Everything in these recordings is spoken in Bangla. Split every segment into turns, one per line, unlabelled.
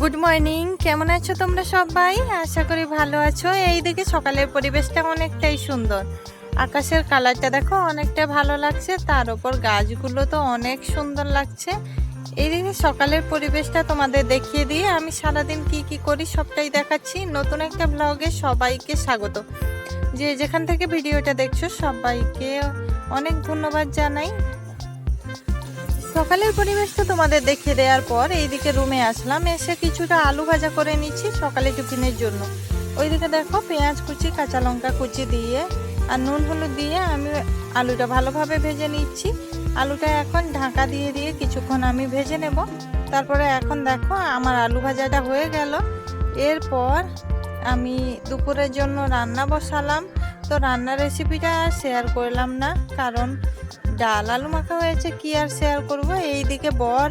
গুড মর্নিং কেমন আছো তোমরা সবাই? আশা করি ভালো আছো। এই দিকে সকালের পরিবেশটা অনেকটাই সুন্দর। আকাশের কালারটা দেখো অনেকটা ভালো লাগছে। তার উপর গাছগুলো তো অনেক সুন্দর লাগছে। এইদিকে সকালের পরিবেশটা তোমাদের দেখিয়ে দিয়ে আমি সারাদিন কি কি করি সবটাই দেখাচ্ছি। নতুন একটা ব্লগে সবাইকে স্বাগত। যে যেখান থেকে ভিডিওটা দেখছ সবাইকে অনেক ধন্যবাদ জানাই। সকালের পরিবেশটা তোমাদের দেখিয়ে দেওয়ার পর এইদিকে রুমে আসলাম, এসে কিছুটা আলু ভাজা করে নিচ্ছি সকালে টিফিনের জন্য। ওইদিকে দেখো পেঁয়াজ কুচি, কাঁচা লঙ্কা কুচি দিয়ে আর নুন হলুদ দিয়ে আমি আলুটা ভালোভাবে ভেজে নিচ্ছি। আলুটা এখন ঢাকা দিয়ে দিয়ে কিছুক্ষণ আমি ভেজে নেব। তারপরে এখন দেখো আমার আলু ভাজাটা হয়ে গেল। এরপর আমি দুপুরের জন্য রান্না বসালাম। তো রান্নার রেসিপিটা শেয়ার করলাম না, কারণ ডাল আলু মাখা হয়েছে, কি আর শেয়ার করব? এইদিকে বর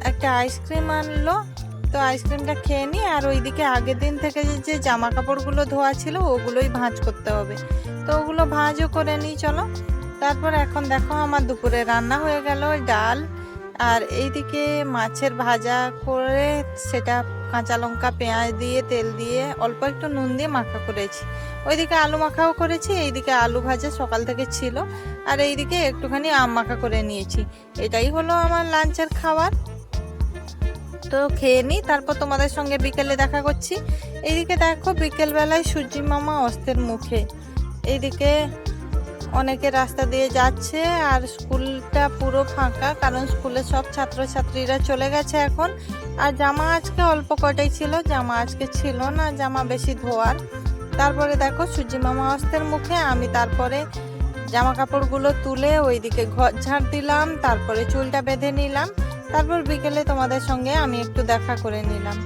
একটা আইসক্রিম আনলো। তো আইসক্রিমটা খেয়ে নিই আর ওইদিকে আগের দিন থেকে যে- জামা কাপড়গুলো ধোয়া ছিল, ওগুলোই ভাঁজ করতে হবে। তো ওগুলো ভাঁজও করে নিই চলো। তারপর এখন দেখো আমার দুপুরে রান্না হয়ে গেল ডাল। আর এইদিকে মাছের ভাজা করে সেটা কাঁচা লঙ্কা, পেঁয়াজ দিয়ে, তেল দিয়ে অল্প একটু নুন দিয়ে মাখা করেছি। ওইদিকে আলু মাখাও করেছি, এইদিকে আলু ভাজা সকাল থেকে ছিল। আর এইদিকে একটুখানি আম মাখা করে নিয়েছি। এটাই হলো আমার লাঞ্চের খাবার। তো খেয়ে নিই, তারপর তোমাদের সঙ্গে বিকেলে দেখা করছি। এইদিকে দেখো, বিকেলবেলায় সূর্যি মামা অস্তের মুখে। এইদিকে অনেকে রাস্তা দিয়ে যাচ্ছে আর স্কুলটা পুরো ফাঁকা, কারণ স্কুলে সব ছাত্রছাত্রীরা চলে গেছে এখন। আর জামা আজকে অল্প কটাই ছিল, জামা আজকে ছিল না, জামা বেশি ধোয়ার। তারপরে দেখো, সূর্যি মামা অস্তের মুখে, আমি তারপরে জামা কাপড়গুলো তুলে ওইদিকে ঘর ঝাড় দিলাম, তারপরে চুলটা বেঁধে নিলাম। তারপর বিকেলে তোমাদের সঙ্গে আমি একটু দেখা করে নিলাম।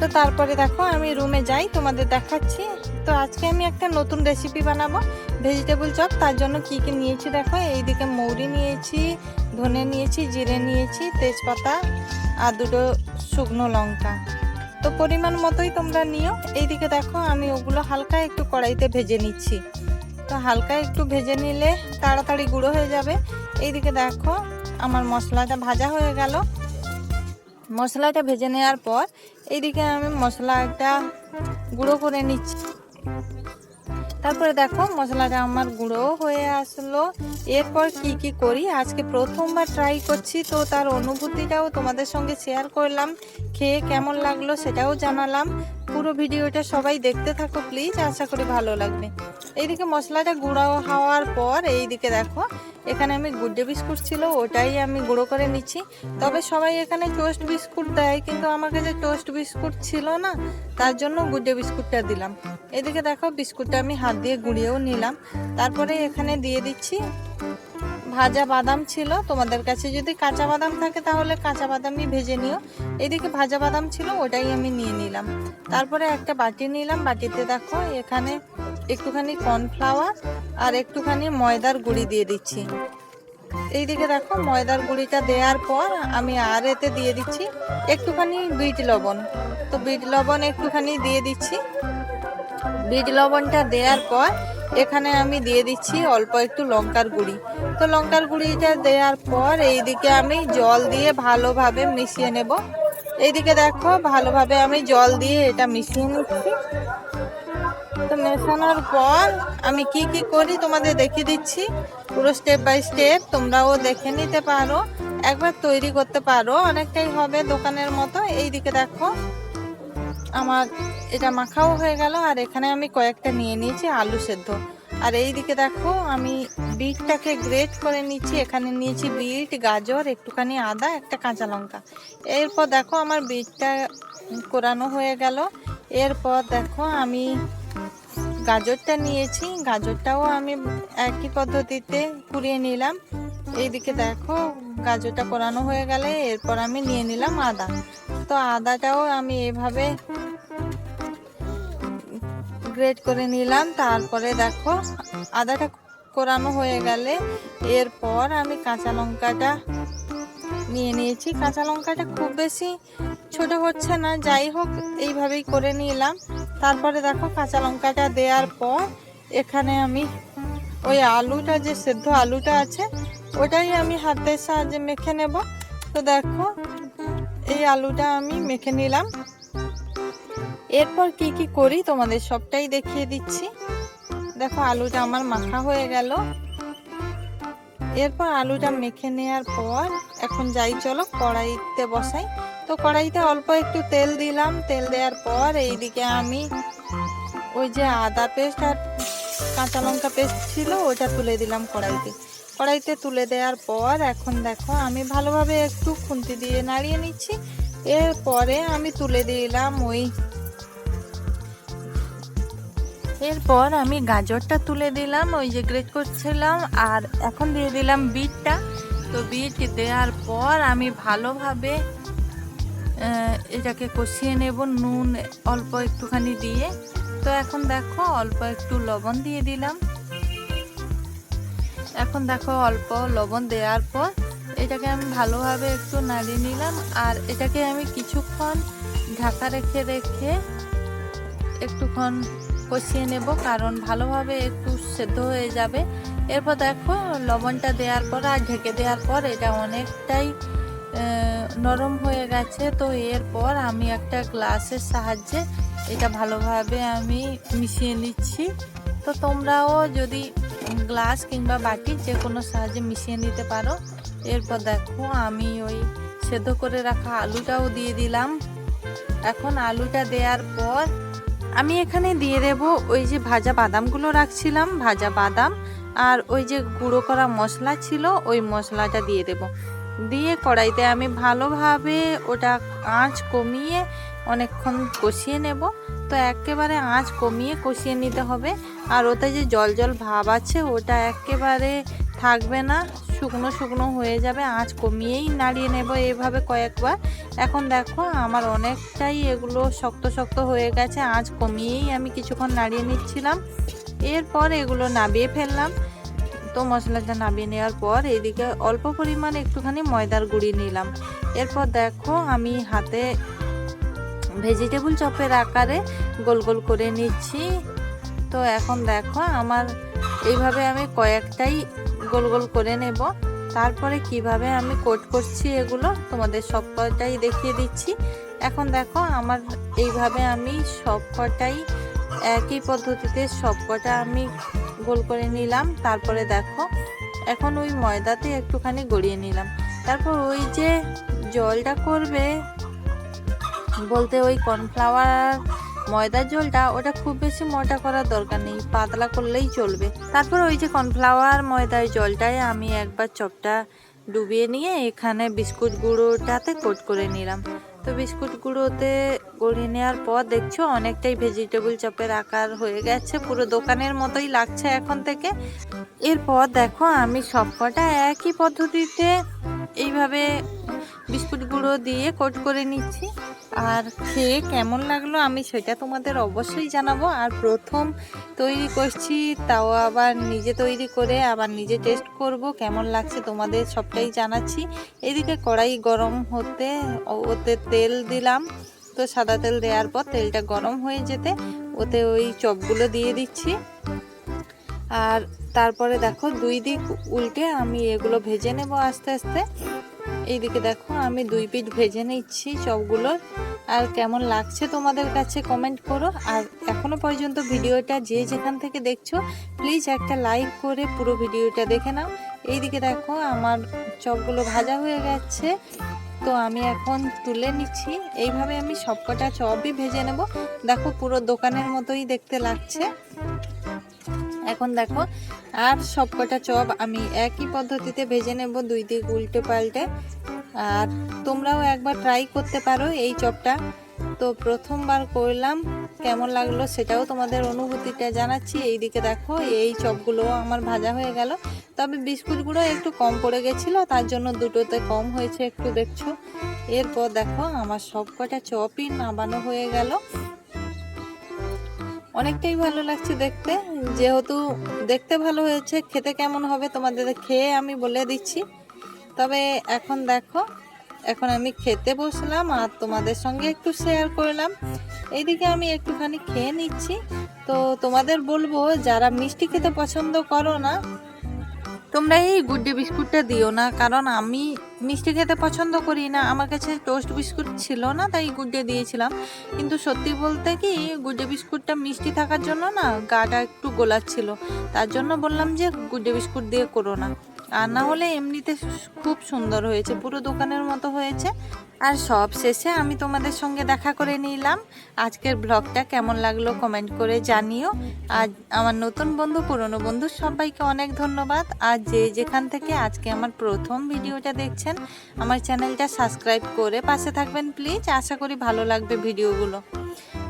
তো তারপরে দেখো, আমি রুমে যাই, তোমাদের দেখাচ্ছি। তো আজকে আমি একটা নতুন রেসিপি বানাবো ভেজিটেবল চপ তার জন্য কি কি নিয়েছি দেখো, এইদিকে মৌরি নিয়েছি, ধনে নিয়েছি, জিরে নিয়েছি, তেজপাতা আর দুটো শুকনো লঙ্কা। তো পরিমাণ মতোই তোমরা নিও। এইদিকে দেখো, আমি ওগুলো হালকা একটু কড়াইতে ভেজে নিচ্ছি। তো হালকা একটু ভেজে নিলে তাড়াতাড়ি গুঁড়ো হয়ে যাবে। এইদিকে দেখো, আমার মশলাটা ভাজা হয়ে গেল। মশলাটা ভেজে নেওয়ার পর এইদিকে আমি মশলাটা গুঁড়ো করে নিচ্ছি। তারপরে দেখো, মশলাটা আমার গুঁড়ো হয়ে আসলো। এরপর কি কি করি? আজকে প্রথমবার ট্রাই করছি, তো তার অনুভূতিটাও তোমাদের সঙ্গে শেয়ার করলাম। খেয়ে কেমন লাগল সেটাও জানালাম। পুরো ভিডিওটা সবাই দেখতে থাকো প্লিজ আশা করি ভালো লাগবে। এইদিকে মশলাটা গুঁড়ো হওয়ার পর এইদিকে দেখো, এখানে আমি গুড্ডে বিস্কুট ছিল, ওটাই আমি গুঁড়ো করে নিচ্ছি। তবে সবাই এখানে টোস্ট বিস্কুট দেয়, কিন্তু আমার কাছে টোস্ট বিস্কুট ছিল না, তার জন্য গুড্ডে বিস্কুটটা দিলাম। এদিকে দেখো, বিস্কুটটা আমি হাত দিয়ে গুঁড়িয়েও নিলাম। তারপরে এখানে দিয়ে দিচ্ছি ভাজা বাদাম ছিল। তোমাদের কাছে যদি কাঁচা বাদাম থাকে তাহলে কাঁচা বাদামই ভেজে নিও। এদিকে ভাজা বাদাম ছিল, ওটাই আমি নিয়ে নিলাম। তারপরে একটা বাটি নিলাম। বাটিতে দেখো, এখানে একটুখানি কর্নফ্লাওয়ার আর একটুখানি ময়দার গুঁড়ি দিয়ে দিচ্ছি। এইদিকে দেখো, ময়দার গুঁড়িটা দেওয়ার পর আমি আর এতে দিয়ে দিচ্ছি একটুখানি বিট লবণ। তো বিট লবণ একটুখানি দিয়ে দিচ্ছি। বিট লবণটা দেওয়ার পর এখানে আমি দিয়ে দিচ্ছি অল্প একটু লঙ্কার গুঁড়ি। তো লঙ্কার গুঁড়িটা দেওয়ার পর এইদিকে আমি জল দিয়ে ভালোভাবে মিশিয়ে নেব। এইদিকে দেখো, ভালোভাবে আমি জল দিয়ে এটা মিশিয়ে নিচ্ছি। তো মেশানোর পর আমি কি কি করি তোমাদের দেখিয়ে দিচ্ছি। পুরো স্টেপ বাই স্টেপ তোমরাও দেখে নিতে পারো। একবার তৈরি করতে পারো, অনেকটাই হবে দোকানের মতো। এইদিকে দেখো আমার এটা মাখাও হয়ে গেল, আর এখানে আমি কয়েকটা নিয়ে নিয়েছি আলু সেদ্ধ। আর এই দিকে দেখো, আমি বিটটাকে গ্রেট করে নিচ্ছি। এখানে নিয়েছি বিট, গাজর, একটুখানি আদা, একটা কাঁচা লঙ্কা। এরপর দেখো, আমার বিটটা কোরানো হয়ে গেল। এরপর দেখো, আমি গাজরটা নিয়েছি, গাজরটাও আমি একই পদ্ধতিতে কুড়িয়ে নিলাম। এইদিকে দেখো, গাজরটা কোরানো হয়ে গেলে এরপর আমি নিয়ে নিলাম আদা। তো আদাটাও আমি এভাবে গ্রেট করে নিলাম। তারপরে দেখো, আদাটা কোরানো হয়ে গেলে এরপর আমি কাঁচা লঙ্কাটা নিয়ে নিয়েছি। কাঁচা লঙ্কাটা খুব বেশি ছোট হচ্ছে না, যাই হোক, এইভাবেই করে নিলাম। তারপরে দেখো, কাঁচা লঙ্কাটা দেওয়ার পর এখানে আমি ওই আলুটা, যে সেদ্ধ আলুটা আছে, ওটাই আমি হাতের সাহায্যে মেখে নেব। তো দেখো, এই আলুটা আমি মেখে নিলাম। এরপর কি কি করি তোমাদের সবটাই দেখিয়ে দিচ্ছি। দেখো, আলুটা আমার মাখা হয়ে গেল। এরপর আলুটা মেখে নেওয়ার পর এখন যাই, চলো কড়াইতে বসাই। তো কড়াইতে অল্প একটু তেল দিলাম। তেল দেওয়ার পর এইদিকে আমি ওই যে আদা পেস্ট আর কাঁচা লঙ্কা পেস্ট ছিল, ওটা তুলে দিলাম কড়াইতে। কড়াইতে তুলে দেওয়ার পর এখন দেখো, আমি ভালোভাবে একটু খুন্তি দিয়ে নাড়িয়ে নিচ্ছি। এরপরে আমি তুলে দিলাম ওই এরপর আমি গাজরটা তুলে দিলাম, ওই যে গ্রেট করছিলাম, আর এখন দিয়ে দিলাম বিটটা। তো বিট দেওয়ার পর আমি ভালোভাবে এটাকে কষিয়ে নেব নুন অল্প একটুখানি দিয়ে। তো এখন দেখো অল্প একটু লবণ দিয়ে দিলাম। এখন দেখো অল্প লবণ দেওয়ার পর এটাকে আমি ভালোভাবে একটু নাড়িয়ে নিলাম, আর এটাকে আমি কিছুক্ষণ ঢাকা রেখে রেখে একটুক্ষণ কষিয়ে নেব, কারণ ভালোভাবে একটু সেদ্ধ হয়ে যাবে। এরপর দেখো, লবণটা দেওয়ার পর আর ঢেকে দেওয়ার পর এটা অনেকটাই নরম হয়ে গেছে। তো এরপর আমি একটা গ্লাসের সাহায্যে এটা ভালোভাবে আমি মিশিয়ে নিচ্ছি। তো তোমরাও যদি গ্লাস কিংবা বাটি যে কোনো সাহায্যে মিশিয়ে নিতে পারো। এরপর দেখো, আমি ওই সেদ্ধ করে রাখা আলুটাও দিয়ে দিলাম। এখন আলুটা দেওয়ার পর আমি এখানে দিয়ে দেব ওই যে ভাজা বাদামগুলো রাখছিলাম, ভাজা বাদাম আর ওই যে গুঁড়ো করা মশলা ছিল, ওই মশলাটা দিয়ে দেব। দিয়ে কড়াইতে আমি ভালোভাবে ওটা আঁচ কমিয়ে অনেকক্ষণ কষিয়ে নেব। তো একেবারে আঁচ কমিয়ে কষিয়ে নিতে হবে। আর ওতে যে জল জল ভাব আছে, ওটা একেবারে থাকবে না, শুকনো শুকনো হয়ে যাবে, আঁচ কমিয়েই নাড়িয়ে নেব এইভাবে কয়েকবার। এখন দেখো আমার অনেকটাই এগুলো শক্ত শক্ত হয়ে গেছে, আঁচ কমিয়েই আমি কিছুক্ষণ নাড়িয়ে নিচ্ছিলাম। এরপর এগুলো নাবিয়ে ফেললাম। তো মশলাটা নাবিয়ে নেওয়ার পর এদিকে অল্প পরিমাণ একটুখানি ময়দার গুঁড়ি নিলাম। এরপর দেখো আমি হাতে ভেজিটেবল চপের আকারে গোল গোল করে নিচ্ছি। তো এখন দেখো আমার এইভাবে আমি কয়েকটাই গোল গোল করে নেব। তারপরে কীভাবে আমি কোট করছি এগুলো তোমাদের সব কটাই দেখিয়ে দিচ্ছি। এখন দেখো আমার এইভাবে আমি সব কটাই একই পদ্ধতিতে সব কটা আমি গোল করে নিলাম। তারপরে দেখো এখন ওই ময়দাতে একটুখানি গড়িয়ে নিলাম। তারপর ওই যে জলটা করবে বলতে ওই কর্নফ্লাওয়ার ময়দার জলটা ওটা খুব বেশি মোটা করার দরকার নেই, পাতলা করলেই চলবে। তারপর ওই যে কর্নফ্লাওয়ার ময়দার জলটায় আমি একবার চপটা ডুবিয়ে নিয়ে এখানে বিস্কুট গুঁড়োটাতে কোট করে নিলাম। তো বিস্কুট গুঁড়োতে গড়িয়ে নেওয়ার পর দেখছ অনেকটাই ভেজিটেবল চপের আকার হয়ে গেছে, পুরো দোকানের মতোই লাগছে এখন থেকে। এরপর দেখো আমি সবকটা একই পদ্ধতিতে এইভাবে বিস্কুট গুঁড়ো দিয়ে কোট করে নিচ্ছি। আর খেয়ে কেমন লাগল আমি সেটা তোমাদের অবশ্যই জানাব। আর প্রথম তৈরি করছি, তাও আবার নিজে তৈরি করে আবার নিজে টেস্ট করব, কেমন লাগছে তোমাদের সবটাই জানাচ্ছি। এদিকে কড়াই গরম হতে, ওতে তেল দিলাম, তো সাদা তেল দেওয়ার পর তেলটা গরম হয়ে যেতে ওতে ওই চপগুলো দিয়ে দিচ্ছি। আর তারপরে দেখো দুই দিক উল্টে আমি এগুলো ভেজে নেব আস্তে আস্তে। এইদিকে দেখো আমি দুই পিঠ ভেজে নিচ্ছি চপগুলো। আর কেমন লাগছে তোমাদের কাছে কমেন্ট করো। আর এখনও পর্যন্ত ভিডিওটা যে যেখান থেকে দেখছ প্লিজ একটা লাইক করে পুরো ভিডিওটা দেখে নাও। এইদিকে দেখো আমার চপগুলো ভাজা হয়ে গেছে। তো আমি এখন তুলে নিচ্ছি। এইভাবে আমি সবকটা চপই ভেজে নেব। দেখো পুরো দোকানের মতোই দেখতে লাগছে। এখন দেখো, আর সবকটা চপ আমি একই পদ্ধতিতে ভেজে নেব দুই দিক উল্টে পাল্টে। আর তোমরাও একবার ট্রাই করতে পারো এই চপটা। তো প্রথমবার করলাম, কেমন লাগল সেটাও তোমাদের অনুভূতিটা জানাচ্ছি। এইদিকে দেখো, এই চপগুলো আমার ভাজা হয়ে গেল। তবে বিস্কুটগুলো একটু কম পড়ে গেছিল, তার জন্য দুটোতে কম হয়েছে একটু দেখছ। এরপর দেখো, আমার সবকটা চপই নামানো হয়ে গেল। অনেকটাই ভালো লাগছে দেখতে। যেহেতু দেখতে ভালো হয়েছে, খেতে কেমন হবে তোমাদের খেয়ে আমি বলে দিচ্ছি। তবে এখন দেখো, এখন আমি খেতে বসলাম আর তোমাদের সঙ্গে একটু শেয়ার করলাম। এইদিকে আমি একটুখানি খেয়ে নিচ্ছি। তো তোমাদের বলব, যারা মিষ্টি খেতে পছন্দ করো না, তোমরা এই গুড ডে বিস্কুটটা দিও না, কারণ আমি মিষ্টি খেতে পছন্দ করি না। আমার কাছে টোস্ট বিস্কুট ছিল না, তাই গুড্ডে দিয়েছিলাম। কিন্তু সত্যি বলতে কি, গুড্ডে বিস্কুটটা মিষ্টি থাকার জন্য না, গাটা একটু গোলাচ্ছিল। তার জন্য বললাম যে গুড্ডে বিস্কুট দিয়ে করো না। আর না হলে এমনিতে খুব সুন্দর হয়েছে, পুরো দোকানের মতো হয়েছে। আর সব শেষে আমি তোমাদের সঙ্গে দেখা করে নিলাম। আজকের ব্লগটা কেমন লাগল কমেন্ট করে জানিও। আর আমার নতুন বন্ধু, পুরনো বন্ধু, সবাইকে অনেক ধন্যবাদ। আর যে যেখান থেকে আজকে আমার প্রথম ভিডিওটা দেখছেন, আমার চ্যানেলটা সাবস্ক্রাইব করে পাশে থাকবেন, প্লিজ। আশা করি ভালো লাগবে ভিডিওগুলো।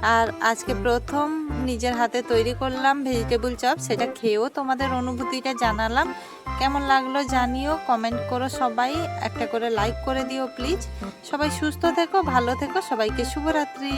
আর আজকে প্রথম নিজের হাতে তৈরি করলাম ভেজিটেবল চপ সেটা খেয়েও তোমাদের অনুভূতিটা জানালাম। কেমন লাগল জানিও কমেন্ট করো সবাই, একটা করে লাইক করে দিও প্লিজ সবাই সুস্থ থেকো, ভালো থেকো, সবাইকে শুভরাত্রি।